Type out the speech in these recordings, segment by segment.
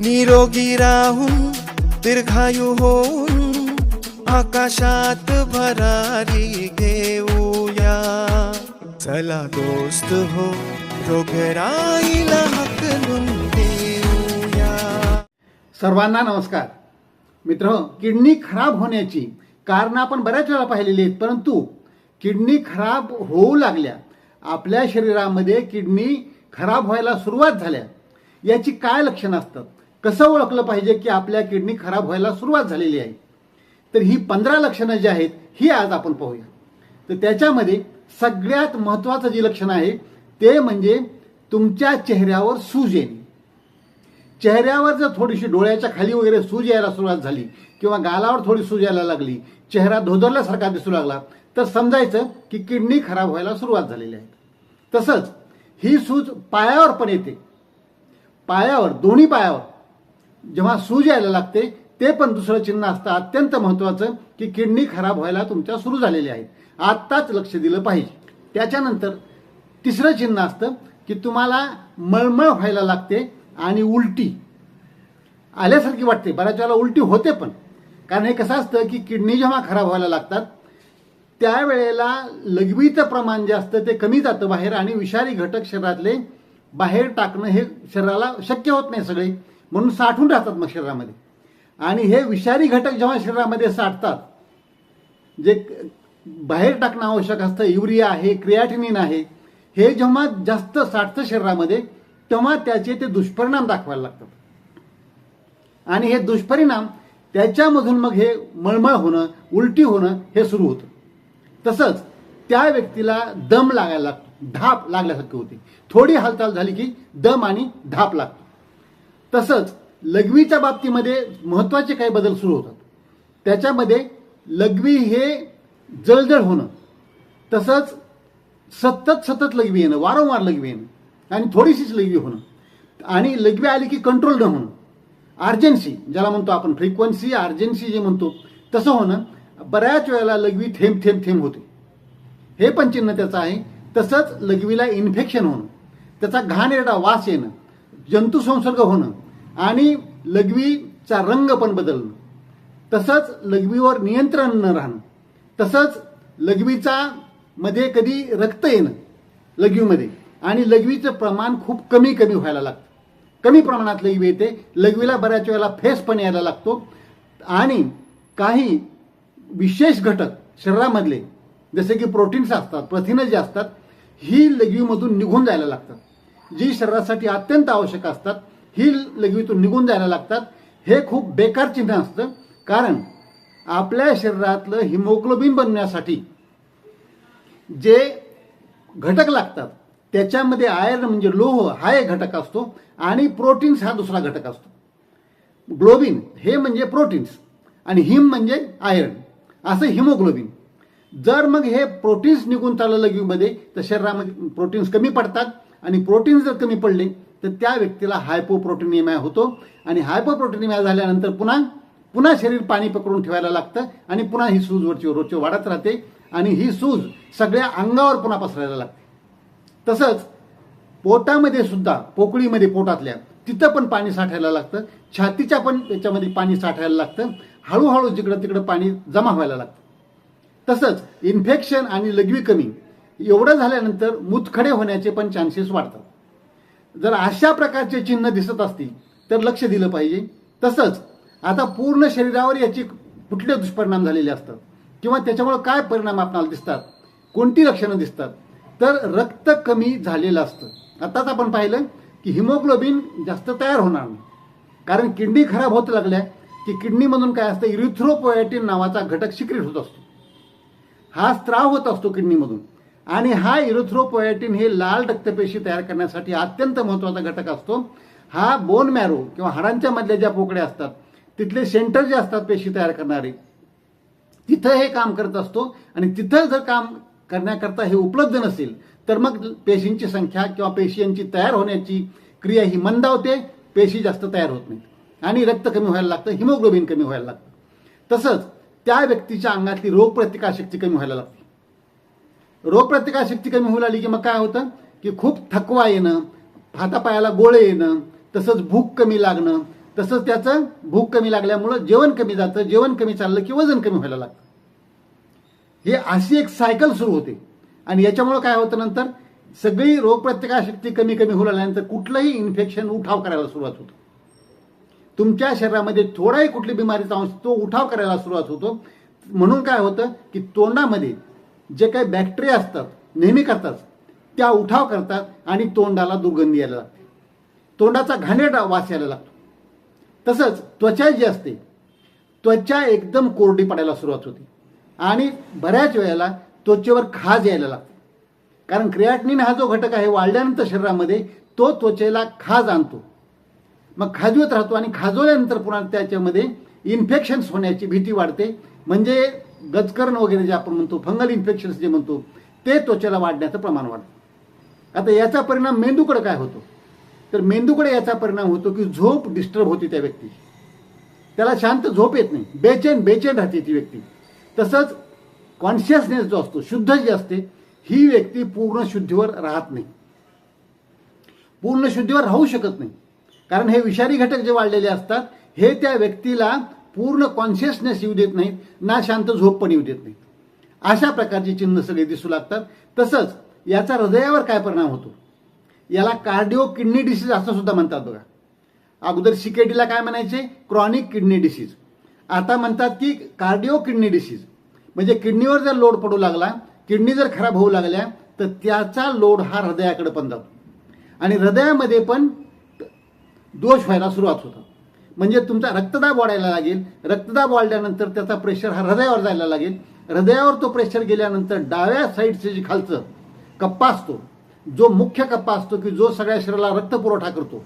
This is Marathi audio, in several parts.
निरोगी राहून दीर्घायू होऊन आकाशात भरारी घेऊया. चला दोस्त हो रोगराईला हकलून देऊया. सर्वांना नमस्कार. मित्र किडनी खराब होण्याची कारणं आपण बऱ्याच वेळा पाहिलेली आहेत परंतु किडनी खराब होऊ लागल्या आपल्या शरीरामध्ये किडनी खराब व्हायला सुरुवात झाल्या याची काय लक्षणं असतात? कसं ओळखलं पाहिजे की आपल्या किडनी खराब व्हायला सुरुवात झालेली आहे? तर ही पंधरा लक्षणं जी आहेत ही आज आपण पाहूया. तर त्याच्यामध्ये सगळ्यात महत्त्वाचं जे लक्षण आहे ते म्हणजे तुमच्या चेहऱ्यावर सूज येणे. चेहऱ्यावर जर थोडीशी डोळ्याच्या खाली वगैरे सूज यायला सुरुवात झाली किंवा गालावर थोडी सूज यायला लागली चेहरा धोदरल्यासारखा दिसू लागला तर समजायचं की किडनी खराब व्हायला सुरुवात झालेली आहे. तसंच ही सूज पायावर पण येते. पायावर दोन्ही पायावर जेव्हा सूज यायला लागते ते पण दुसरं चिन्ह असतं अत्यंत महत्त्वाचं की किडनी खराब व्हायला तुमच्या सुरू झालेली आहेत. आत्ताच लक्ष दिलं पाहिजे. त्याच्यानंतर तिसरं चिन्ह असतं की तुम्हाला मळमळ व्हायला लागते आणि उलटी. आल्यासारखी वाटते बऱ्याच वेळेला उलटी होते पण. कारण हे कसं असतं की किडनी जेव्हा खराब व्हायला लागतात त्यावेळेला लघवीचं प्रमाण जे असतं ते कमी जातं बाहेर आणि विषारी घटक शरीरातले बाहेर टाकणं हे शरीराला शक्य होत नाही सगळे. म्हणून साठून राहतात मग शरीरामध्ये. आणि हे विषारी घटक जेव्हा शरीरामध्ये साठतात जे बाहेर टाकणं आवश्यक असतं युरिया आहे क्रियाटिनिन आहे हे जेव्हा जास्त साठतं शरीरामध्ये तेव्हा त्याचे ते दुष्परिणाम दाखवायला लागतात. आणि हे दुष्परिणाम त्याच्यामधून मग हे मळमळ होणं उलटी होणं हे सुरू होतं. तसंच त्या व्यक्तीला दम लागायला लागतो धाप लागल्यासारखी होती. थोडी हालचाल झाली की दम आणि धाप लागतो. तसंच लघवीच्या बाबतीमध्ये महत्त्वाचे काही बदल सुरू होतात. त्याच्यामध्ये लघवी हे जळजळ होणं तसंच सतत सतत लघवी येणं वारंवार लघवी येणं आणि थोडीशीच लघवी होणं. आणि लघवी आली की कंट्रोल न होणं. अर्जन्सी ज्याला म्हणतो आपण फ्रिक्वन्सी अर्जन्सी जे म्हणतो तसं होणं बऱ्याच वेळेला लघवी थेंब थेंब थेंब होते. हे पण चिन्ह त्याचं आहे. तसंच लघवीला इन्फेक्शन होणं त्याचा घाणेरडा वास येणं जंतुसंसर्ग होणं आणि लघवीचा रंग पण बदलणं. तसंच लघवीवर नियंत्रण न राहणं. तसंच लघवीचा मध्ये कधी रक्त येणं लघवीमध्ये. आणि लघवीचं प्रमाण खूप कमी कमी व्हायला लागतं. कमी प्रमाणात लघवी येते लघवीला बऱ्याच वेळेला फेस पण यायला लागतो. आणि काही विशेष घटक शरीरामधले जसे की प्रोटीन्स असतात प्रथिनं जी असतात ही लघवीमधून निघून जायला लागतात. जी शरीरासाठी अत्यंत आवश्यक असतात. ही लघवीतून निघून जायला लागतात. हे खूप बेकार चिन्ह असतं. कारण आपल्या शरीरातलं हिमोग्लोबिन बनण्यासाठी जे घटक लागतात त्याच्यामध्ये आयर्न म्हणजे लोह हा एक घटक असतो आणि प्रोटीन्स हा दुसरा घटक असतो. ग्लोबिन हे म्हणजे प्रोटीन्स आणि हिम म्हणजे आयर्न. असं हिमोग्लोबिन. जर मग हे प्रोटीन्स निघून चाललं लघवीमध्ये तर शरीरामध्ये प्रोटीन्स कमी पडतात आणि प्रोटीन्स जर कमी पडले तर त्या व्यक्तीला हायपोप्रोटीनिमिया होतो. आणि हायपोप्रोटीनिमिया झाल्यानंतर पुन्हा पुन्हा शरीर पाणी पकडून ठेवायला लागतं आणि पुन्हा ही सूज वरची रोजची वाढत राहते. आणि ही सूज सगळ्या अंगावर पुन्हा पसरायला लागते. तसंच पोटामध्ये सुद्धा पोकळीमध्ये पोटातल्या तिथं पण पाणी साठायला लागतं. छातीच्या पण त्याच्यामध्ये पाणी साठायला लागतं. हळूहळू जिकडं तिकडं पाणी जमा व्हायला लागतं. तसंच इन्फेक्शन आणि लघवी कमी एवढं झाल्यानंतर मुतखडे होण्याचे पण चान्सेस वाढतात. जर अशा प्रकारचे चिन्ह दिसत असतील तर लक्ष दिलं पाहिजे. तसंच आता पूर्ण शरीरावर याची कुठले दुष्परिणाम झालेले असतात? किंवा त्याच्यामुळे काय परिणाम आपणाला दिसतात? कोणती लक्षणं दिसतात? तर रक्त कमी झालेलं असतं. आताच आपण पाहिलं की हिमोग्लोबिन जास्त तयार होणार नाही. कारण किडनी खराब होत लागल्या की किडनीमधून काय असतं? इरिथ्रोपोएटिन नावाचा घटक सिक्रेट होत असतो. हा स्त्राव होत असतो किडनीमधून. आणि हा इरुथ्रोपोएटिन हे लाल रक्तपेशी तयार करण्यासाठी अत्यंत महत्त्वाचा घटक असतो. हा बोन मॅरो किंवा हाडांच्या मधल्या ज्या पोकड्या असतात तिथले सेंटर जे असतात पेशी तयार करणारे तिथं हे काम करत असतो. आणि तिथं जर काम करण्याकरता हे उपलब्ध नसेल तर मग पेशींची संख्या किंवा पेशींची तयार होण्याची क्रिया ही मंदावते पेशी जास्त तयार होत नाहीत. आणि रक्त कमी व्हायला लागतं हिमोग्लोबिन कमी व्हायला लागतं. तसंच त्या व्यक्तीच्या अंगातली रोगप्रतिकारशक्ती कमी व्हायला लागते. रोगप्रतिकारशक्ती कमी होऊ लागली की मग काय होतं? की खूप थकवा येणं हातापायाला गोळे येणं तसंच भूक कमी लागणं तसंच त्याचं भूक कमी लागल्यामुळं जेवण कमी जातं जेवण कमी चाललं की वजन कमी व्हायला लागतं. हे अशी एक सायकल सुरू होते. आणि याच्यामुळं काय होतं नंतर? सगळी रोगप्रतिकारशक्ती कमी कमी होऊ लागल्यानंतर कुठलंही इन्फेक्शन उठाव करायला सुरुवात होतो. तुमच्या शरीरामध्ये थोडाही कुठली बिमारीचा अंश तो उठाव करायला सुरुवात होतो. म्हणून काय होतं? की तोंडामध्ये जे काही बॅक्टेरिया असतात नेहमी करतात त्या उठाव करतात आणि तोंडाला दुर्गंधी यायला लागते. तोंडाचा घाणेरडा वास यायला लागतो. तसंच त्वचा जी असते त्वचा एकदम कोरडी पडायला सुरुवात होते. आणि बऱ्याच वेळेला त्वचेवर खाज यायला लागते. कारण क्रियाटनिन हा जो घटक आहे वाढल्यानंतर शरीरामध्ये तो त्वचेला खाज आणतो. मग खाजवत राहतो आणि खाजवल्यानंतर पुन्हा त्याच्यामध्ये इन्फेक्शन्स होण्याची भीती वाढते. म्हणजे गजकरण वगैरे जे आपण म्हणतो फंगल इन्फेक्शन्स जे म्हणतो ते त्वचेला वाढण्याचं प्रमाण वाढतं. आता याचा परिणाम मेंदूकडे काय होतो? तर मेंदूकडे याचा परिणाम होतो की झोप डिस्टर्ब होती त्या व्यक्तीची त्याला शांत झोप येत नाही. बेचैन बेचैन राहते ती व्यक्ती. तसंच कॉन्शियसनेस जो असतो शुद्ध जी असते ही व्यक्ती पूर्ण शुद्धीवर राहत नाही. पूर्ण शुद्धीवर राहू शकत नाही. कारण हे विषारी घटक जे वाढलेले असतात हे त्या व्यक्तीला पूर्ण कॉन्शियसनेस येऊ देत नाहीत ना शांत झोप पण येऊ देत नाहीत. अशा प्रकारची चिन्ह सगळे दिसू लागतात. तसंच याचा हृदयावर काय परिणाम होतो? याला कार्डिओ किडनी डिसीज असं सुद्धा म्हणतात बघा. अगोदर सिकेटीला काय म्हणायचे? क्रॉनिक किडनी डिसीज आता म्हणतात की कार्डिओ किडनी डिसीज म्हणजे किडनीवर जर लोड पडू लागला किडनी जर खराब होऊ लागल्या तर त्याचा लोड हा हृदयाकडे पण जातो. आणि हृदयामध्ये पण दोष व्हायला सुरुवात होतं म्हणजे तुमचा रक्तदाब वाढायला लागेल. रक्तदाब वाढल्यानंतर त्याचा प्रेशर हा हृदयावर जायला लागेल. हृदयावर तो प्रेशर गेल्यानंतर डाव्या साईडचे जे खालचं कप्पा असतो जो मुख्य कप्पा असतो की जो सगळ्या शरीराला रक्त पुरवठा करतो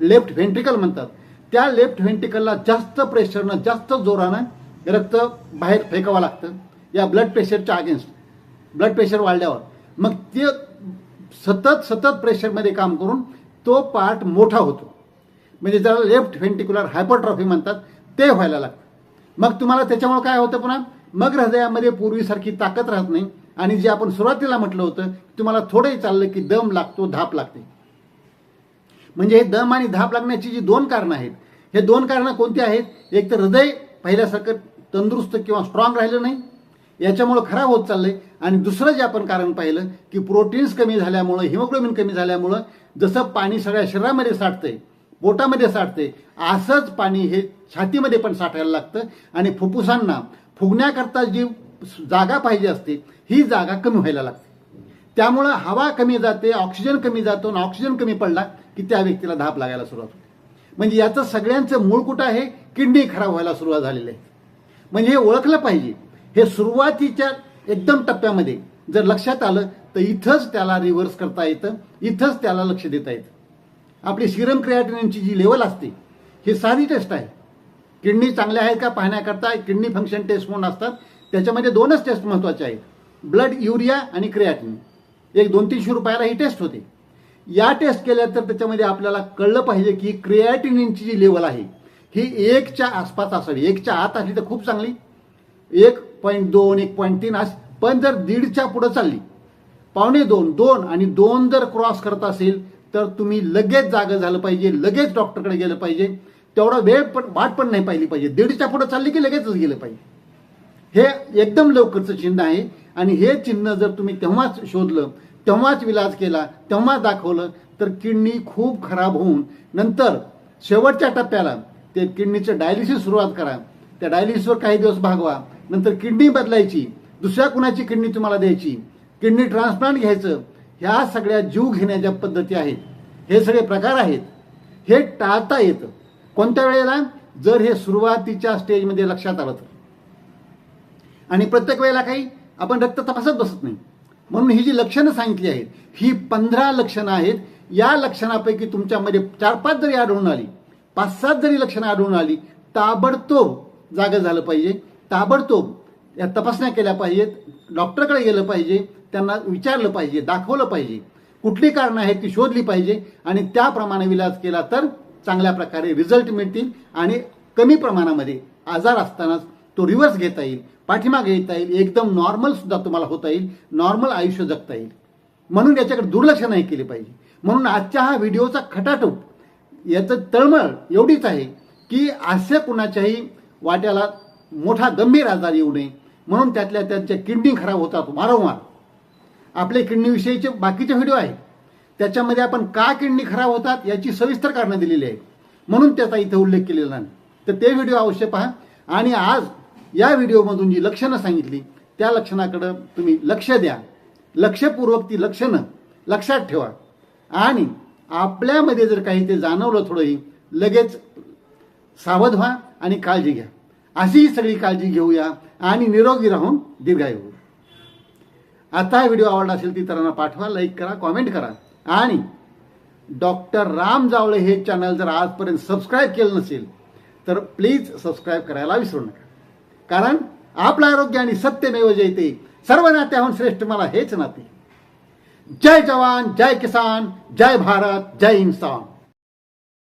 लेफ्ट व्हेंट्रिकल म्हणतात. त्या लेफ्ट व्हेंट्रिकलला जास्त प्रेशरनं जास्त जोरानं रक्त बाहेर फेकावं लागतं. या ब्लड प्रेशरच्या अगेन्स्ट ब्लड प्रेशर वाढल्यावर. मग ते सतत सतत प्रेशरमध्ये काम करून तो पार्ट मोठा होतो. म्हणजे ज्याला लेफ्ट व्हेंटिक्युलर हायपरट्रॉफी म्हणतात ते व्हायला लागतं. मग तुम्हाला त्याच्यामुळे काय होतं पुन्हा? मग हृदयामध्ये पूर्वीसारखी ताकद राहत नाही. आणि जे आपण सुरुवातीला म्हटलं होतं तुम्हाला थोडंही चाललं की दम लागतो धाप लागते. म्हणजे हे दम आणि धाप लागण्याची जी दोन कारणं आहेत हे दोन कारणं कोणती आहेत? एक तर हृदय पहिल्यासारखं तंदुरुस्त किंवा स्ट्रॉंग राहिलं नाही. याच्यामुळं खराब होत चाललंय. आणि दुसरं जे आपण कारण पाहिलं की प्रोटीन्स कमी झाल्यामुळं हिमोग्लोबिन कमी झाल्यामुळं जसं पाणी सगळ्या शरीरामध्ये साठतंय बोटामध्ये साठते. असंच पाणी हे छातीमध्ये पण साठायला लागतं. आणि फुफ्फुसांना फुगण्याकरता जी जागा पाहिजे असते ही जागा कमी व्हायला लागते. त्यामुळं हवा कमी जाते ऑक्सिजन कमी जातो आणि ऑक्सिजन कमी पडला की त्या व्यक्तीला धाप लागायला सुरुवात होते. म्हणजे याचं सगळ्यांचं मूळ कुठं आहे? किडनी खराब व्हायला सुरुवात झालेली आहे. म्हणजे हे ओळखलं पाहिजे. हे सुरुवातीच्या एकदम टप्प्यामध्ये जर लक्षात आलं तर इथंच त्याला रिव्हर्स करता येतं इथंच त्याला लक्ष देता येतं. आपली सिरम क्रिएटिनिनची जी लेवल असते ही साधी टेस्ट आहे. किडनी चांगल्या आहेत का पाहण्याकरता किडनी फंक्शन टेस्ट म्हणून असतात. त्याच्यामध्ये दोनच टेस्ट महत्त्वाचे आहेत. ब्लड युरिया आणि क्रियाटिन एक दोन तीनशे रुपयाला ही टेस्ट होते. या टेस्ट केल्या तर त्याच्यामध्ये आपल्याला कळलं पाहिजे की क्रिएटिनिनची जी लेवल आहे ही एकच्या आसपास असावी. एकच्या आत असली तर खूप चांगली. एक पॉईंट दोन एक पॉईंट तीन अस पण जर दीडच्या पुढं चालली पावणे दोन दोन आणि दोन जर क्रॉस करत असेल तर तुम्ही लगेच जागं झालं पाहिजे लगेच डॉक्टरकडे गेलं पाहिजे. तेवढा वेळ पण वाट पण नाही पाहिली पाहिजे. दीडच्या पुढं चालली की लगेचच गेलं पाहिजे. हे एकदम लवकरचं चिन्ह आहे. आणि हे चिन्ह जर तुम्ही तेव्हाच शोधलं तेव्हाच विलाज केला तेव्हाच दाखवलं तर किडनी खूप खराब होऊन नंतर शेवटच्या टप्प्याला ते किडनीचं डायलिसिस सुरुवात करा. त्या डायलिसिसवर काही दिवस भागवा. नंतर किडनी बदलायची. दुसऱ्या कुणाची किडनी तुम्हाला द्यायची? किडनी ट्रान्सप्लांट घ्यायचं. ह्या सगळ्या जीव घेण्याच्या पद्धती आहेत. हे सगळे प्रकार आहेत. हे टाळता येतं. कोणत्या वेळेला? जर हे सुरुवातीच्या स्टेजमध्ये लक्षात आलं तर. आणि प्रत्येक वेळेला काही आपण रक्त तपासत बसत नाही. म्हणून ही जी लक्षणं सांगितली आहेत ही पंधरा लक्षणं आहेत. या लक्षणापैकी तुमच्यामध्ये चार पाच जरी आढळून आली पाच सात जरी लक्षणं आढळून आली ताबडतोब जागं झालं पाहिजे. ताबडतोब या तपासण्या केल्या पाहिजेत डॉक्टरकडे गेलं पाहिजे त्यांना विचारलं पाहिजे दाखवलं पाहिजे. कुठली कारणं आहेत ती शोधली पाहिजे आणि त्याप्रमाणे इलाज केला तर चांगल्या प्रकारे रिझल्ट मिळतील आणि कमी प्रमाणामध्ये आजार असतानाच तो रिव्हर्स घेता येईल पाठीमागे येता येईल एकदम नॉर्मल सुद्धा तुम्हाला होता येईल नॉर्मल आयुष्य जगता येईल. म्हणून याच्याकडे दुर्लक्ष नाही केले पाहिजे. म्हणून आजच्या हा व्हिडिओचा खटाटोप याचं तळमळ एवढीच आहे की असे कुणाच्याही वाट्याला मोठा गंभीर आजार येऊ नये. म्हणून त्यातल्या त्यांच्या किडनी खराब होतात वारंवार. आपले किडनीविषयीचे बाकीचे व्हिडिओ आहेत. त्याच्यामध्ये आपण का किडनी खराब होतात याची सविस्तर कारणं दिलेली आहेत. म्हणून त्याचा इथे उल्लेख केलेला नाही. तर ते व्हिडिओ अवश्य पहा. आणि आज या व्हिडिओमधून जी लक्षणं सांगितली त्या लक्षणाकडं तुम्ही लक्ष द्या. लक्षपूर्वक ती लक्षणं लक्षात ठेवा. आणि आपल्यामध्ये जर काही ते जाणवलं थोडंही लगेच सावध व्हा आणि काळजी घ्या. अशी सगळी काळजी घेऊया आणि निरोगी राहून दीर्घायू. आता हा व्हिडिओ आवडला असेल ती इतरांना पाठवा लाईक करा कॉमेंट करा. आणि डॉक्टर राम जावळे हे चॅनल जर आजपर्यंत सबस्क्राईब केलं नसेल तर प्लीज सबस्क्राईब करायला विसरू नका. कारण आपलं आरोग्य आणि सत्यमेव जयते सर्व नात्याहून श्रेष्ठ मला हेच नाते. जय जवान जय किसान जय भारत जय इन्सान